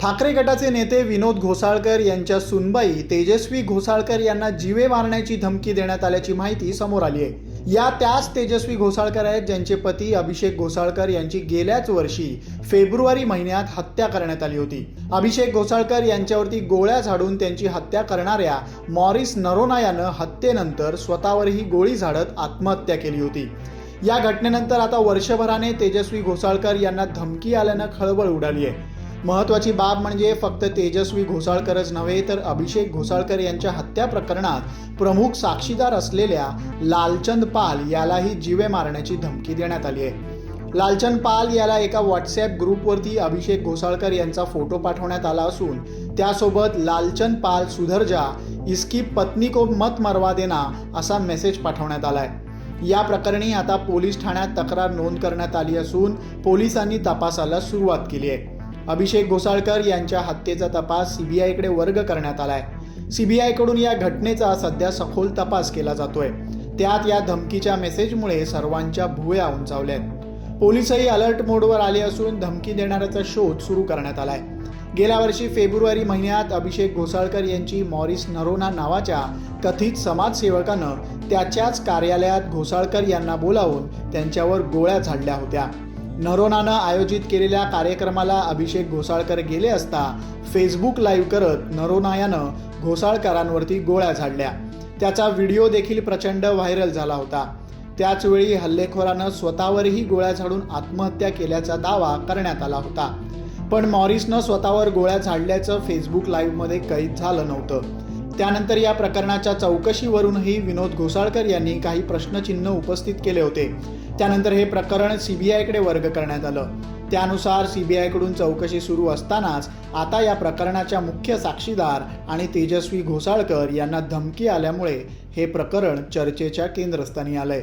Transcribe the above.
ठाकरे गटाचे नेते विनोद घोसाळकर यांच्या सुनबाई तेजस्वी घोसाळकर यांना जीवे मारण्याची धमकी देण्यात आल्याची माहिती समोर आली आहे. या त्याच तेजस्वी घोसाळकर आहेत ज्यांचे पती अभिषेक घोसाळकर यांची गेल्याच वर्षी फेब्रुवारी महिन्यात हत्या करण्यात आली होती. अभिषेक घोसाळकर यांच्यावरती गोळ्या झाडून त्यांची हत्या करणाऱ्या मॉरिस नरोना यानं हत्येनंतर स्वतःवरही गोळी झाडत आत्महत्या केली होती. या घटनेनंतर आता वर्षभराने तेजस्वी घोसाळकर यांना धमकी आल्यानं खळबळ उडाली आहे. महत्वाची बाब म्हणजे फक्त तेजस्वी घोसाळकरच नव्हे तर अभिषेक घोसाळकर यांच्या हत्या प्रकरणात प्रमुख साक्षीदार असलेल्या लालचंद पाल यालाही जीवे मारण्याची धमकी देण्यात आली आहे. लालचंद पाल याला एका व्हॉट्सॲप ग्रुपवरती अभिषेक घोसाळकर यांचा फोटो पाठवण्यात आला असून त्यासोबत लालचंद पाल सुधर जा इसकी पत्नी को मत मरवा देना असा मेसेज पाठवण्यात आलाय. या प्रकरणी आता पोलीस ठाण्यात तक्रार नोंद करण्यात आली असून पोलिसांनी तपासाला सुरुवात केली आहे. अभिषेक घोसाळकर यांच्या हत्येचा तपास सीबीआयकडे वर्ग करण्यात आलाय. सीबीआयकडून या घटनेचा सध्या सखोल तपास केला जातोय. त्यात या धमकीच्या मेसेजमुळे सर्वांच्या भुळ्या उंचावल्या आहेत पोलीसही अलर्ट मोडवर आले असून धमकी देणाऱ्याचा शोध सुरू करण्यात आलाय. गेल्या वर्षी फेब्रुवारी महिन्यात अभिषेक घोसाळकर यांची मॉरिस नरोना नावाच्या कथित समाजसेवकानं त्याच्याच कार्यालयात घोसाळकर यांना बोलावून त्यांच्यावर गोळ्या झाडल्या होत्या. नरोनानं आयोजित केलेल्या कार्यक्रमाला अभिषेक घोसाळकर गेले असता फेसबुक लाईव्ह करत नरोना यानं घोसाळकरांवरती गोळ्या झाडल्या. त्याचा व्हिडिओ देखील प्रचंड व्हायरल झाला होता. त्याचवेळी हल्लेखोरानं स्वतःवरही गोळ्या झाडून आत्महत्या केल्याचा दावा करण्यात आला होता. पण मॉरिसनं स्वतःवर गोळ्या झाडल्याचं फेसबुक लाईव्हमध्ये कैद झालं नव्हतं. त्यानंतर या प्रकरणाच्या चौकशीवरूनही विनोद घोसाळकर यांनी काही प्रश्नचिन्ह उपस्थित केले होते. त्यानंतर हे प्रकरण सीबीआयकडे वर्ग करण्यात आलं. त्यानुसार सीबीआयकडून चौकशी सुरू असतानाच आता या प्रकरणाच्या मुख्य साक्षीदार आणि तेजस्वी घोसाळकर यांना धमकी आल्यामुळे हे प्रकरण चर्चेच्या केंद्रस्थानी आलंय.